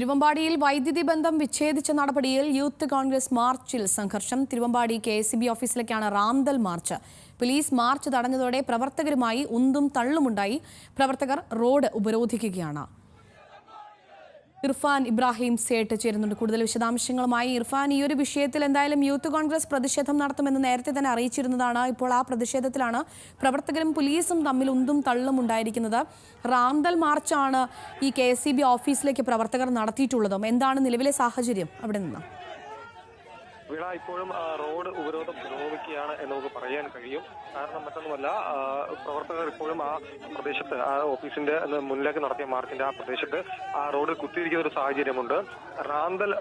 തിരുവമ്പാടിയിൽ വൈദ്യുതി ബന്ധം വിച്ഛേദിച്ച നടപടിയിൽ യൂത്ത് കോൺഗ്രസ് മാർച്ചിൽ സംഘർഷം. തിരുവമ്പാടി കെ എസ് ബി ഓഫീസിലേക്കാണ് റാന്തൽ മാർച്ച്. പോലീസ് മാർച്ച് തടഞ്ഞതോടെ പ്രവർത്തകരുമായി ഉന്തും തള്ളുമുണ്ടായി. പ്രവർത്തകർ റോഡ് ഉപരോധിക്കുകയാണ്. ഇർഫാൻ ഇബ്രാഹിം സേട്ട് ചേരുന്നുണ്ട്. കൂടുതൽ വിശദാംശങ്ങളുമായി ഇർഫാൻ ഈ ഒരു വിഷയത്തിൽ എന്തായാലും യൂത്ത് കോൺഗ്രസ് പ്രതിഷേധം നടത്തുമെന്ന് നേരത്തെ തന്നെ അറിയിച്ചിരുന്നതാണ്. ഇപ്പോൾ ആ പ്രതിഷേധത്തിലാണ് പ്രവർത്തകരും പോലീസും തമ്മിൽ ഉന്തും തള്ളും ഉണ്ടായിരിക്കുന്നത്. റാന്തൽ മാർച്ചാണ് ഈ കെ ഓഫീസിലേക്ക് പ്രവർത്തകർ നടത്തിയിട്ടുള്ളതും. എന്താണ് നിലവിലെ സാഹചര്യം? അവിടെ നിന്ന്. വിള ഇപ്പോഴും റോഡ് ഉപരോധം പുരോഗമിക്കുകയാണ് എന്ന് നമുക്ക് പറയാൻ കഴിയും. കാരണം മറ്റൊന്നുമല്ല പ്രവർത്തകർ ഇപ്പോഴും ആ പ്രദേശത്ത് ആ ഓഫീസിന്റെ മുന്നിലേക്ക് നടത്തിയ മാർച്ചിന്റെ ആ പ്രദേശത്ത് ആ റോഡിൽ കുത്തിയിരിക്കുന്ന ഒരു സാഹചര്യമുണ്ട്. റാന്തൽ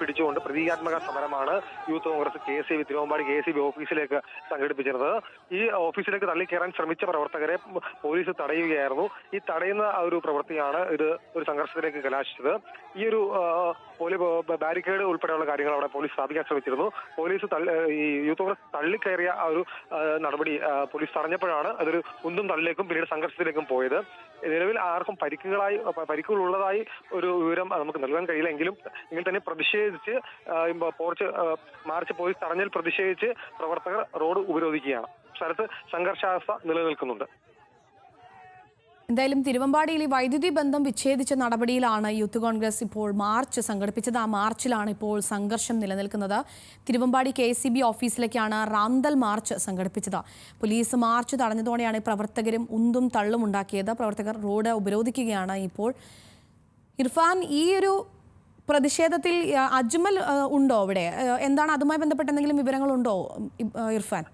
പിടിച്ചുകൊണ്ട് പ്രതീകാത്മക സമരമാണ് youth Congress K S B Thiruvambadi K S B ഓഫീസിലേക്ക് സംഘടിപ്പിച്ചിരുന്നത്. ഈ ഓഫീസിലേക്ക് തള്ളിക്കയറാൻ ശ്രമിച്ച പ്രവർത്തകരെ പോലീസ് തടയുകയായിരുന്നു. ഈ തടയുന്ന ഒരു പ്രവൃത്തിയാണ് ഇത് ഒരു സംഘർഷത്തിലേക്ക് കലാശിച്ചത്. ഈ ഒരു ആ, പോലീ ബാരിക്കേഡ് ഉൾപ്പെടെയുള്ള കാര്യങ്ങൾ അവിടെ പോലീസ് സ്ഥാപിക്കാൻ ശ്രമിച്ചിരുന്നു. പോലീസ് ഈ യൂത്ത് കോൺഗ്രസ് തള്ളിക്കയറിയ ആ ഒരു നടപടി പോലീസ് തടഞ്ഞപ്പോഴാണ് അതൊരു ഉന്തും തള്ളിലേക്കും പിന്നീട് സംഘർഷത്തിലേക്കും പോയത്. നിലവിൽ ആർക്കും പരിക്കുകളായി പരിക്കുകളുള്ളതായി ഒരു വിവരം നമുക്ക് നൽകാൻ കഴിയില്ല. എങ്കിലും എങ്കിൽ തന്നെ പ്രതിഷേധിച്ച് പോർച്ച് മാർച്ച് പോലീസ് തടഞ്ഞിൽ പ്രതിഷേധിച്ച് പ്രവർത്തകർ റോഡ് ഉപരോധിക്കുകയാണ്. സ്ഥലത്ത് സംഘർഷാവസ്ഥ നിലനിൽക്കുന്നുണ്ട്. എന്തായാലും തിരുവമ്പാടിയിൽ ഈ വൈദ്യുതി ബന്ധം വിച്ഛേദിച്ച നടപടിയിലാണ് യൂത്ത് കോൺഗ്രസ് ഇപ്പോൾ മാർച്ച് സംഘടിപ്പിച്ചത്. ആ മാർച്ചിലാണ് ഇപ്പോൾ സംഘർഷം നിലനിൽക്കുന്നത്. തിരുവമ്പാടി കെ സി ബി ഓഫീസിലേക്കാണ് റാന്തൽ മാർച്ച് സംഘടിപ്പിച്ചത്. പോലീസ് മാർച്ച് തടഞ്ഞതോടെയാണ് പ്രവർത്തകരും ഉന്തും തള്ളും ഉണ്ടാക്കിയത്. പ്രവർത്തകർ റോഡ് ഉപരോധിക്കുകയാണ് ഇപ്പോൾ. ഇർഫാൻ ഈ ഒരു പ്രതിഷേധത്തിൽ അജ്മൽ ഉണ്ടോ അവിടെ? എന്താണ് അതുമായി ബന്ധപ്പെട്ട എന്തെങ്കിലും വിവരങ്ങളുണ്ടോ ഇർഫാൻ?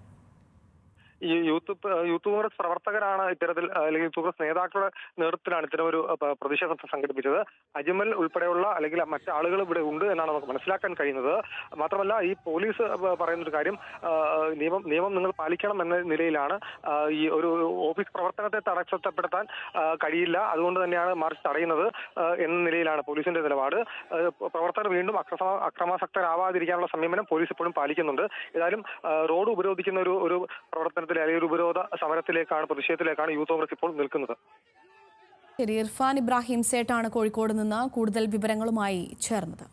ഈ യൂത്ത് യൂത്ത് കോൺഗ്രസ് പ്രവർത്തകരാണ് ഇത്തരത്തിൽ അല്ലെങ്കിൽ യൂത്ത് കോൺഗ്രസ് നേതാക്കളുടെ നേതൃത്വത്തിലാണ് ഇത്തരം ഒരു പ്രതിഷേധം സംഘടിപ്പിച്ചത്. അജ്മൽ ഉൾപ്പെടെയുള്ള അല്ലെങ്കിൽ മറ്റു ആളുകൾ ഇവിടെ ഉണ്ട് എന്നാണ് നമുക്ക് മനസ്സിലാക്കാൻ കഴിയുന്നത്. മാത്രമല്ല ഈ പോലീസ് പറയുന്ന ഒരു കാര്യം നിയമം നിയമം നിങ്ങൾ പാലിക്കണം എന്ന നിലയിലാണ് ഈ ഒരു ഓഫീസ് പ്രവർത്തനത്തെ തടസ്സപ്പെടുത്താൻ കഴിയില്ല. അതുകൊണ്ട് തന്നെയാണ് മാർച്ച് തടയുന്നത് എന്ന നിലയിലാണ് പോലീസിന്റെ നിലപാട്. പ്രവർത്തകർ വീണ്ടും അക്രമ അക്രമാസക്തരാവാതിരിക്കാനുള്ള സംയമനം പോലീസ് ഇപ്പോഴും പാലിക്കുന്നുണ്ട്. ഏതായാലും റോഡ് ഉപരോധിക്കുന്ന ഒരു ഒരു സമരത്തിലെ അല്ലെങ്കിൽ ഒരു ഉപരോധ സമരത്തിലേക്കാണ് പ്രതിഷേധത്തിലേക്കാണ് യൂത്ത് കോൺഗ്രസ് ഇപ്പോൾ നിൽക്കുന്നത്. ശരി ഇർഫാൻ ഇബ്രാഹിം സേട്ടാണ് കോഴിക്കോട് നിന്ന് കൂടുതൽ വിവരങ്ങളുമായി ചേർന്നത്.